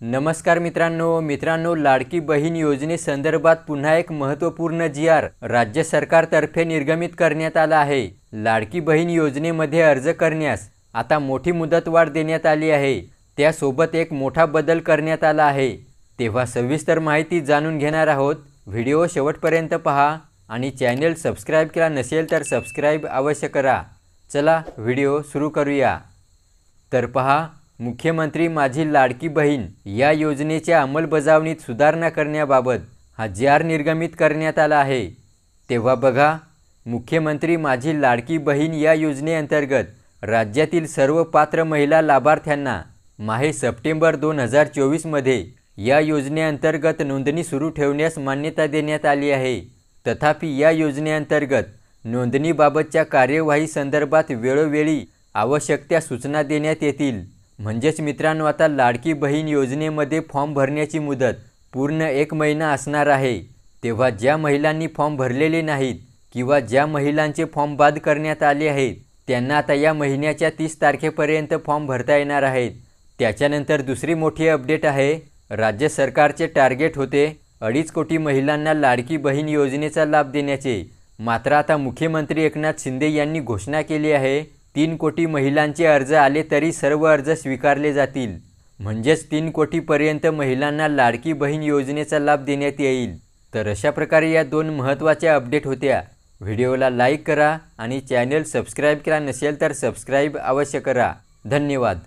नमस्कार मित्रांनो मित्रांनो लाडकी बहीण योजनेसंदर्भात पुन्हा एक महत्त्वपूर्ण जी आर राज्य सरकारतर्फे निर्गमित करण्यात आला आहे. लाडकी बहीण योजनेमध्ये अर्ज करण्यास आता मोठी मुदतवाढ देण्यात आली आहे. त्यासोबत एक मोठा बदल करण्यात आला आहे. तेव्हा सविस्तर माहिती जाणून घेणार आहोत. व्हिडिओ शेवटपर्यंत पहा आणि चॅनल सबस्क्राईब केला नसेल तर सबस्क्राईब अवश्य करा. चला व्हिडिओ सुरू करूया. तर पहा मुख्यमंत्री माझी लाडकी बहीण या योजनेच्या अंमलबजावणीत सुधारणा करण्याबाबत हा जी आर निर्गमित करण्यात आला आहे. तेव्हा बघा मुख्यमंत्री माझी लाडकी बहीण या योजनेअंतर्गत राज्यातील सर्व पात्र महिला लाभार्थ्यांना माहे सप्टेंबर दोन हजार चोवीसमध्ये या योजनेअंतर्गत नोंदणी सुरू ठेवण्यास मान्यता देण्यात आली आहे. तथापि या योजनेअंतर्गत नोंदणीबाबतच्या कार्यवाही संदर्भात वेळोवेळी आवश्यक त्या सूचना देण्यात येतील. म्हणजेच मित्रांनो आता लाडकी बहीण योजनेमध्ये फॉर्म भरण्याची मुदत पूर्ण एक महिना असणार आहे. तेव्हा ज्या महिलांनी फॉर्म भरलेले नाहीत किंवा ज्या महिलांचे फॉर्म बाद करण्यात आले आहेत त्यांना आता या महिन्याच्या तीस तारखेपर्यंत फॉर्म भरता येणार आहेत. त्याच्यानंतर दुसरी मोठी अपडेट आहे राज्य सरकारचे टार्गेट होते अडीच कोटी महिलांना लाडकी बहीण योजनेचा लाभ देण्याचे. मात्र आता मुख्यमंत्री एकनाथ शिंदे यांनी घोषणा केली आहे तीन कोटी महिलांचे अर्ज आले तरी सर्व अर्ज स्वीकारले जातील. म्हणजेच तीन कोटीपर्यंत महिलांना लाडकी बहीण योजनेचा लाभ देण्यात येईल. तर अशा प्रकारे या दोन महत्त्वाच्या अपडेट होत्या. व्हिडिओला लाईक करा आणि चॅनल सबस्क्राईब केला नसेल तर सबस्क्राईब अवश्य करा. धन्यवाद.